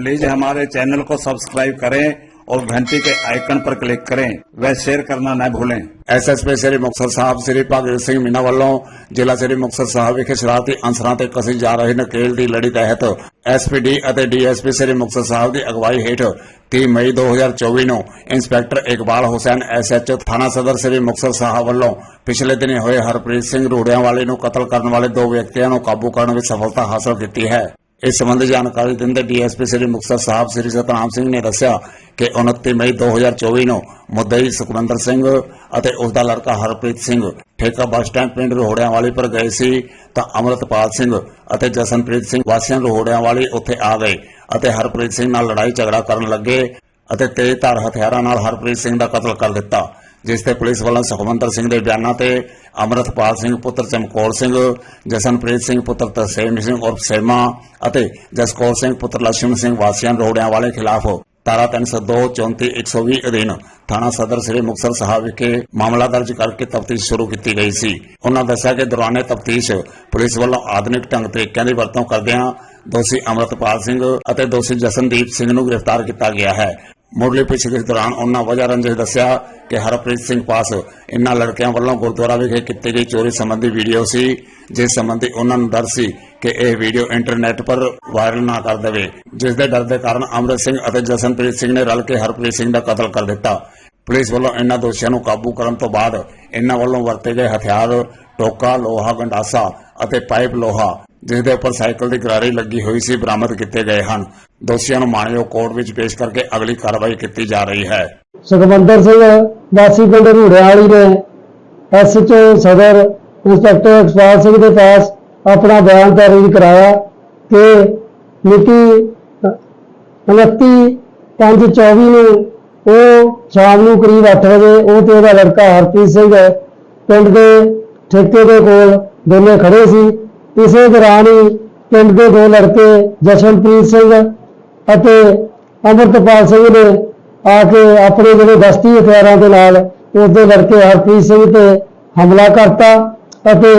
Please हमारे channel को subscribe करें और घंटी के आइकन पर क्लिक करें व शेयर करना न भूलें ਐਸਐਸਪੀ ਸ੍ਰੀ ਮੁਕਤਸਰ ਸਾਹਿਬ ਸ੍ਰੀ ਭਗਤ ਸਿੰਘ ਮੀਨਾ ਵੱਲੋਂ ਜ਼ਿਲ੍ਹਾ ਸ੍ਰੀ ਮੁਕਤਸਰ ਸਾਹਿਬ ਵਿਖੇ ਸ਼ਰਾਰਤੀ ਅਨਸਰਾਂ ਤੇ ਕਸੀ ਜਾ ਰਹੇ ਨਕੇਲ ਦੀ ਲੜੀ ਤਹਿਤ ਐਸਪੀਡੀ ਅਤੇ ਡੀਐਸਪੀ ਸ੍ਰੀ ਮੁਕਤਸਰ ਸਾਹਿਬ ਦੀ ਅਗਵਾਈ ਹੇਠ 30 ਮਈ 2024 ਨੂੰ ਇੰਸਪੈਕਟਰ ਇਕਬਾਲ ਹੁਸੈਨ ਐਸਐਚਓ ਥਾਣਾ ਸਦਰ ਸ੍ਰੀ ਮੁਕਤਸਰ ਸਾਹਿਬ ਵੱਲੋਂ ਪਿਛਲੇ ਦਿਨੀ ਹੋਏ ਹਰਪ੍ਰੀਤ ਸਿੰਘ ਰੂੜਿਆਂ ਵਾਲੇ ਨੂੰ ਕਤਲ ਕਰਨ ਵਾਲੇ ਦੋ ਵਿਅਕਤੀਆਂ ਨੂੰ ਕਾਬੂ ਕਰਨ ਵਿੱਚ ਸਫਲਤਾ ਹਾਸਲ ਕੀਤੀ ਹੈ ਇਸ ਸੰਬੰਧੀ ਜਾਣਕਾਰੀ ਦਿੰਦੇ ਡੀਐਸਪੀ ਸ੍ਰੀ ਮੁਕਤਸਰ ਸਾਹਿਬ ਸ੍ਰੀ ਸਤਨਾਮ ਸਿੰਘ ਨੇ ਦੱਸਿਆ ਕਿ 29 ਮਈ 2024 ਨੂੰ ਮੁੱਦਈ ਸੁਖਵਿੰਦਰ ਸਿੰਘ ਅਤੇ ਉਸ ਦਾ ਲੜਕਾ ਹਰਪ੍ਰੀਤ ਸਿੰਘ ਠੇਕਾ ਬੱਸ ਸਟੈਂਡ ਪਿੰਡ ਰੋਹੜਿਆਂ ਵਾਲੀ ਪਰ ਗਏ ਸੀ ਤਾਂ ਅਮਰਤਪਾਲ ਸਿੰਘ ਅਤੇ ਜਸਨਪ੍ਰੀਤ ਸਿੰਘ ਵਾਸੀਆਂ ਰੋਹੜਿਆਂ ਵਾਲੀ ਉੱਥੇ ਆ ਗਏ ਅਤੇ ਹਰਪ੍ਰੀਤ ਸਿੰਘ ਨਾਲ ਲੜਾਈ ਝਗੜਾ ਕਰਨ ਲੱਗੇ ਅਤੇ ਤੇਜ਼ਧਾਰ ਹਥਿਆਰਾਂ ਨਾਲ ਹਰਪ੍ਰੀਤ ਸਿੰਘ ਦਾ ਕਤਲ ਕਰ ਦਿੱਤਾ। ਜਿਸ ਤੇ ਪੁਲਿਸ ਵੱਲੋਂ ਸੁਖਵੰਦਰ ਸਿੰਘ ਦੇ ਬਿਆਨਾਂ ਤੇ ਅਮਰਤਪਾਲ ਸਿੰਘ, ਪੁੱਤਰ ਚਮਕੌਰ ਸਿੰਘ, ਜਸਨਪ੍ਰੀਤ ਸਿੰਘ, ਪੁੱਤਰ ਤਰਸੇਮ ਸਿੰਘ, ਉਰਫ ਸੇਮਾ ਅਤੇ ਜਸਕੌਰ ਸਿੰਘ, ਪੁੱਤਰ ਲక్ష్ਮਣ ਸਿੰਘ ਵਾਸੀਆਂ ਰੋੜਿਆਂ ਵਾਲੇ ਖਿਲਾਫ ਧਾਰਾ 302 34 120 ਅਧੀਨ ਥਾਣਾ ਸਦਰ ਸ੍ਰੀ ਮੁਕਤਸਰ ਸਾਹਿਬ ਵਿਖੇ ਮਾਮਲਾ ਦਰਜ ਕਰਕੇ ਤਫਤੀਸ਼ ਸ਼ੁਰੂ ਕੀਤੀ ਗਈ ਸੀ। ਉਹਨਾਂ ਦੱਸਿਆ ਕਿ ਦੌਰਾਨੇ ਤਫਤੀਸ਼ ਪੁਲਿਸ ਵੱਲੋਂ ਆਧੁਨਿਕ ਢੰਗ ਤਰੀਕਿਆਂ ਦੀ ਵਰਤੋਂ ਕਰਦਿਆਂ ਦੋਸ਼ੀ ਅਮਰਤਪਾਲ ਸਿੰਘ ਅਤੇ ਦੋਸ਼ੀ ਜਸਨਦੀਪ ਸਿੰਘ ਨੂੰ ਗ੍ਰਿਫਤਾਰ ਕੀਤਾ ਗਿਆ ਹੈ। ਮੁੱਢਲੀ ਪੁੱਛਗਿੱਛ ਦੌਰਾਨ ਉਹਨਾਂ ਵਜ੍ਹਾ ਰੰਜਿਸ਼ ਦੱਸਿਆ ਕਿ ਹਰਪ੍ਰੀਤ ਸਿੰਘ ਪਾਸ ਇਨ੍ਹਾਂ ਲੜਕਿਆਂ ਵੱਲੋਂ ਗੁਰਦੁਆਰਾ ਵਿਖੇ ਕੀਤੀ ਗਈ ਚੋਰੀ ਸੰਬੰਧੀ ਵੀਡੀਓ ਸੀ, ਜਿਸ ਸੰਬੰਧੀ ਉਹਨਾਂ ਨੂੰ ਡਰ ਸੀ ਕਿ ਇਹ ਵੀਡੀਓ ਇੰਟਰਨੈਟ ਪਰ ਵਾਇਰਲ ਨਾ ਕਰ ਦੇਵੇ, ਜਿਸ ਦੇ ਡਰ ਦੇ ਕਾਰਨ ਅਮਰਿਤ ਸਿੰਘ ਅਤੇ ਜਸਨਪ੍ਰੀਤ ਸਿੰਘ ਨੇ ਰਲ ਕੇ ਹਰਪ੍ਰੀਤ ਸਿੰਘ ਦਾ ਕਤਲ ਕਰ ਦਿੱਤਾ। ਪੁਲਿਸ ਵੱਲੋਂ ਇਨ੍ਹਾਂ ਦੋਸ਼ੀਆਂ ਨੂੰ ਕਾਬੂ ਕਰਨ ਤੋਂ ਬਾਅਦ ਇਨ੍ਹਾਂ ਵੱਲੋਂ ਵਰਤੇ ਗਏ ਹਥਿਆਰ, ਟੋਕਾ, ਲੋਹਾ, ਗੰਡਾਸਾ ਅਤੇ ਪਾਈਪ ਲੋਹਾ, ਜਿਸ ਦੇ ਉੱਪਰ ਸਾਈਕਲ ਦੀ ਗਰਾਰੀ ਲੱਗੀ ਹੋਈ ਸੀ, ਬਰਾਮਦ ਕੀਤੇ ਗਏ ਹਨ। ਦੋਸ਼ੀਆਂ ਨੂੰ ਮਾਣਯੋਗ ਕੋਰਟ ਵਿੱਚ ਪੇਸ਼ ਕਰਕੇ ਅਗਲੀ ਕਾਰਵਾਈ ਕੀਤੀ ਜਾ ਰਹੀ ਹੈ। ਸੁਖਵੰਦਰ ਸਿੰਘ, ਵਾਸੀ ਪਿੰਡ ਰੂੜਿਆਂ ਨੇ ਐਸਐਚਓ ਸਦਰ, ਇੰਸਪੈਕਟਰ ਇਕਬਾਲ ਸਿੰਘ ਦੇ ਪਾਸ ਆਪਣਾ ਬਿਆਨ ਦਰਜ ਕਰਾਇਆ ਕਿ ਮਿਤੀ 29 5/24 ਨੂੰ ਉਹ ਸ਼ਾਮ ਨੂੰ ਕਰੀਬ 8 ਵਜੇ ਉਹ ਤੇ ਉਹਦਾ ਲੜਕਾ ਹਰਪ੍ਰੀਤ ਸਿੰਘ ਪਿੰਡ ਦੇ ਠੇਕੇ ਦੇ ਕੋਲ ਦੋਨੇ ਖੜੇ ਸੀ। ਇਸੇ ਦੌਰਾਨ ਹੀ ਪਿੰਡ ਦੇ ਦੋ ਲੜਕੇ ਜਸ਼ਨਪ੍ਰੀਤ ਸਿੰਘ ਅਤੇ ਅਮਰਤਪਾਲ ਸਿੰਘ ਨੇ ਆ ਕੇ ਆਪਣੇ ਜਿਹੜੇ ਦਸਤੀ ਹਥਿਆਰਾਂ ਦੇ ਨਾਲ ਉਸਦੇ ਲੜਕੇ ਹਰਪ੍ਰੀਤ ਸਿੰਘ ਤੇ ਹਮਲਾ ਕਰਤਾ ਅਤੇ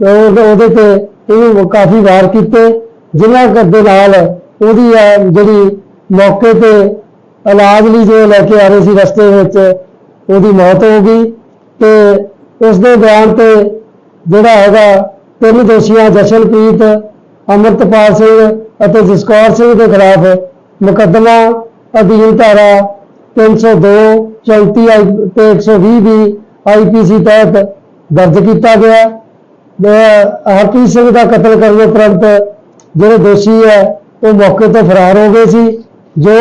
ਉਹਦੇ ਤੇ ਇਹਨੂੰ ਕਾਫੀ ਵਾਰ ਕੀਤੇ, ਜਿਨ੍ਹਾਂ ਦੇ ਨਾਲ ਉਹਦੀ ਆ ਜਿਹੜੀ ਮੌਕੇ ਤੇ ਇਲਾਜ ਲਈ ਜੋ ਲੈ ਕੇ ਆ ਰਹੇ ਸੀ ਰਸਤੇ ਵਿੱਚ, ਉਹਦੀ ਮੌਤ ਹੋ ਗਈ ਤੇ ਉਸ ਦੇ ਬਿਆਨ ਤੇ ਜਿਹੜਾ ਹੈਗਾ ਤਿੰਨ ਦੋਸ਼ੀਆਂ ਜਸ਼ਨਪ੍ਰੀਤ, ਅਮਰਤਪਾਲ ਸਿੰਘ ਅਤੇ ਜਸਕੌਰ ਸਿੰਘ ਦੇ ਖਿਲਾਫ ਮੁਕੱਦਮਾ ਅਧੀਨ ਧਾਰਾ 302 34 ਤੇ 120 ਵੀ ਆਈਪੀਸੀ ਤਹਿਤ ਦਰਜ ਕੀਤਾ ਗਿਆ। ਤੇ ਸਿੰਘ ਦਾ ਕਤਲ ਕਰਨ ਉਪਰੰਤ ਜਿਹੜੇ ਦੋਸ਼ੀ ਹੈ, ਉਹ ਮੌਕੇ ਤੋਂ ਫਰਾਰ ਹੋ ਗਏ ਸੀ, ਜੋ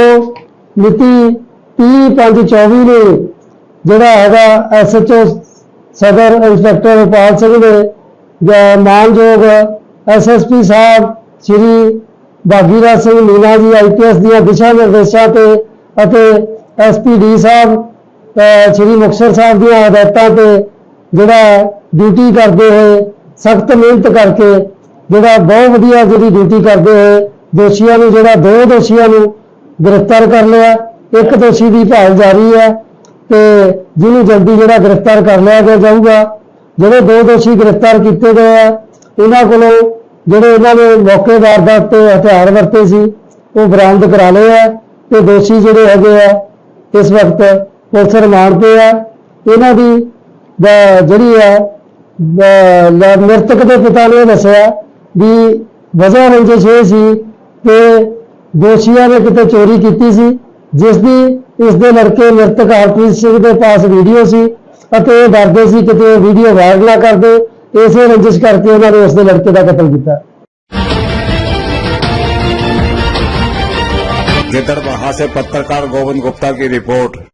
ਮਿਤੀ 30/5/24 ਨੂੰ ਜਿਹੜਾ ਹੈਗਾ ਐਸਐਚਓ ਸਦਰ ਇੰਸਪੈਕਟਰ ਰਪਾਲ ਸਿੰਘ ਨੇ ਜਾਂ ਮਾਨਯੋਗ ਐਸਐਸਪੀ ਸਾਹਿਬ, ਸ੍ਰੀ ਬਾਗੀਰਾਜ ਸਿੰਘ ਮੀਨਾ ਜੀ ਆਈਪੀਐਸ ਦੀਆਂ ਦਿਸ਼ਾ ਨਿਰਦੇਸ਼ਾਂ ਤੇ ਅਤੇ ਐਸਪੀਡੀ ਸਾਹਿਬ ਸ੍ਰੀ ਮੁਕਤਸਰ ਸਾਹਿਬ ਦੀਆਂ ਹਦਾਇਤਾਂ ਤੇ ਜਿਹੜਾ ਡਿਊਟੀ ਕਰਦੇ ਹੋਏ ਸਖਤ ਮਿਹਨਤ ਕਰਕੇ ਜਿਹੜਾ ਬਹੁਤ ਵਧੀਆ ਜਿਹੜੀ ਡਿਊਟੀ ਕਰਦੇ ਹੋਏ ਦੋਸ਼ੀਆਂ ਨੂੰ ਜਿਹੜਾ ਦੋ ਦੋਸ਼ੀਆਂ ਨੂੰ ਗ੍ਰਿਫਤਾਰ ਕਰ ਲਿਆ, ਇੱਕ ਦੋਸ਼ੀ ਦੀ ਭਾਲ ਜਾਰੀ ਹੈ ਤੇ ਜਿਹਨੂੰ ਜਲਦੀ ਜਿਹੜਾ ਗ੍ਰਿਫਤਾਰ ਕਰ ਲਿਆ ਜਾਊਗਾ, ਜਿਹੜੇ ਦੋ ਦੋਸ਼ੀ ਗ੍ਰਿਫਤਾਰ ਕੀਤੇ ਗਏ ਆ, ਇਹਨਾਂ ਕੋਲੋਂ ਜਿਹੜੇ ਇਹਨਾਂ ਨੇ ਮੌਕੇ ਵਾਰਦਾਤ ਤੇ ਹਥਿਆਰ ਵਰਤੇ ਸੀ, ਉਹ ਬਰਾਮਦ ਕਰਾ ਲਏ ਆ ਤੇ ਦੋਸ਼ੀ ਜਿਹੜੇ ਹੈਗੇ ਆ, ਇਸ ਵਕਤ ਪੁਲਿਸ ਰਿਮਾਂਡ ਤੇ ਆ। ਇਹਨਾਂ ਦੀ ਜਿਹੜੀ ਹੈ ਮ੍ਰਿਤਕ ਦੇ ਪਿਤਾ ਨੇ ਦੱਸਿਆ ਵੀ ਵਜ੍ਹਾ ਰੰਜਿਸ਼ ਇਹ ਸੀ ਕਿ ਦੋਸ਼ੀਆਂ ਨੇ ਕਿਤੇ ਚੋਰੀ ਕੀਤੀ ਸੀ, ਜਿਸ ਦੀ, ਇਸ ਦੇ ਲੜਕੇ ਮ੍ਰਿਤਕ ਹਰਪ੍ਰੀਤ ਸਿੰਘ ਦੇ ਪਾਸ ਵੀਡੀਓ ਸੀ ਅਤੇ ਇਹ ਡਰਦੇ ਸੀ ਕਿਤੇ ਵੀਡੀਓ ਵਾਇਰਲ ਨਾ ਕਰਦੇ ਇਸੇ ਰੰਜਿਸ਼ ਕਰਕੇ ਉਹਨਾਂ ਨੇ ਉਸ ਦੇ ਲੜਕੇ ਦਾ ਕਤਲ ਕੀਤਾ गिदड़बाहा से पत्रकार गोविंद गुप्ता की रिपोर्ट